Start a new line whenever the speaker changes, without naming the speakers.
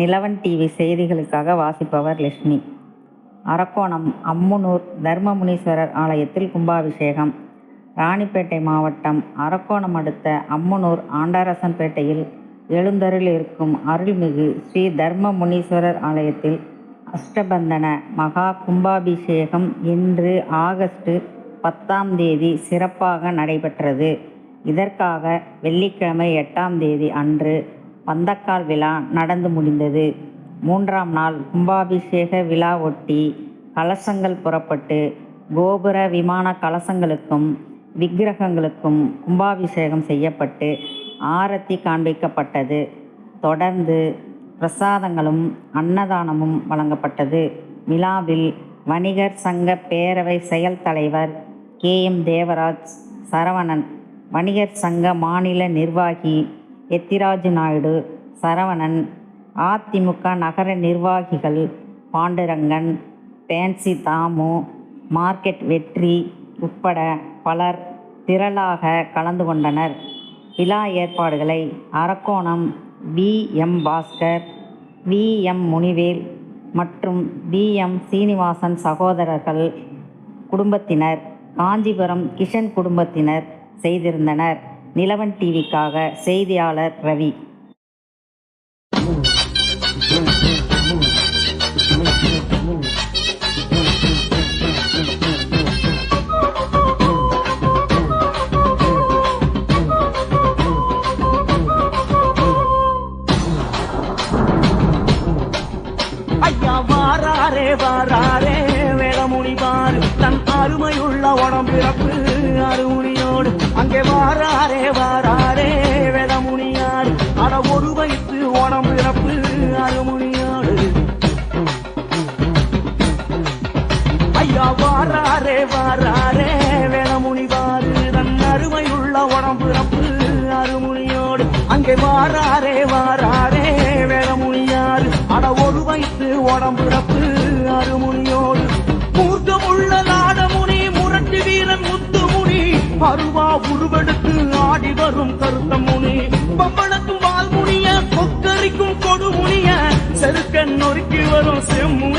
Nilavan TV செய்திகளுக்காக வாசிப்பவர் லட்சுமி. அரக்கோணம் அம்முனூர் தர்மமுனீஸ்வரர் ஆலயத்தில் கும்பாபிஷேகம். ராணிப்பேட்டை மாவட்டம் அரக்கோணம் அடுத்த அம்முனூர் ஆண்டாரசன்பேட்டையில் எழுந்தருள் இருக்கும் அருள்மிகு ஸ்ரீ தர்மமுனீஸ்வரர் ஆலயத்தில் அஷ்டபந்தன மகா கும்பாபிஷேகம் இன்று ஆகஸ்ட் பத்தாம் தேதி சிறப்பாக நடைபெற்றது. இதற்காக வெள்ளிக்கிழமை எட்டாம் தேதி அன்று பந்தக்கால் விழா நடந்து முடிந்தது. மூன்றாம் நாள் கும்பாபிஷேக விழா ஒட்டி கலசங்கள் புறப்பட்டு கோபுர விமான கலசங்களுக்கும் விக்கிரகங்களுக்கும் கும்பாபிஷேகம் செய்யப்பட்டு ஆரத்தி காண்பிக்கப்பட்டது. தொடர்ந்து பிரசாதங்களும் அன்னதானமும் வழங்கப்பட்டது. விழாவில் வணிகர் சங்க பேரவை செயல் தலைவர் கே. எம். தேவராஜ் சரவணன் வணிகர் சங்க மாநில நிர்வாகி எத்திராஜு நாயுடு சரவணன் அதிமுக நகர நிர்வாகிகள் பாண்டுரங்கன் பேன்சி தாமு மார்க்கெட் வெற்றி உட்பட பலர் திரளாக கலந்து கொண்டனர். விழா ஏற்பாடுகளை Arakkonam V. M. Baskar V. M. Munivel மற்றும் வி. எம். சீனிவாசன் சகோதரர்கள் குடும்பத்தினர் காஞ்சிபுரம் கிஷன் குடும்பத்தினர் செய்திருந்தனர். நிலவன் டிவிக்காக செய்தியாளர் ரவி.
ஐயா வாராரே வாராரே வேளமுனி பாரு. தன் அருமையுள்ள உடம்பிறப்பு வாராரே வாராரே வேதமுனியாடு அட ஒரு வயிற்று ஓணம் பிறப்பு அருமுனியாடு ஐயா வாராரே வாராரே வேதமுனிவாறு தன் அருமையுள்ள ஓணம் பிறப்பு அருமுனியோடு. அங்கே வாராரே வாராரே வேளமுனியாரு அட ஒரு வயிற்று ஓணம் பிறப்பு அருமுனியோடு. மூர்க்கமுள்ள நாடமுனி முரட்டு வீரன் முத்துமுனி அருவா ஆடி கருத்த முனி. பம்பளத்தும் வால்முனிய கொக்கரிக்கும் கொடுமுனிய. செருக்க நொறுக்கி வரும் செம்மு.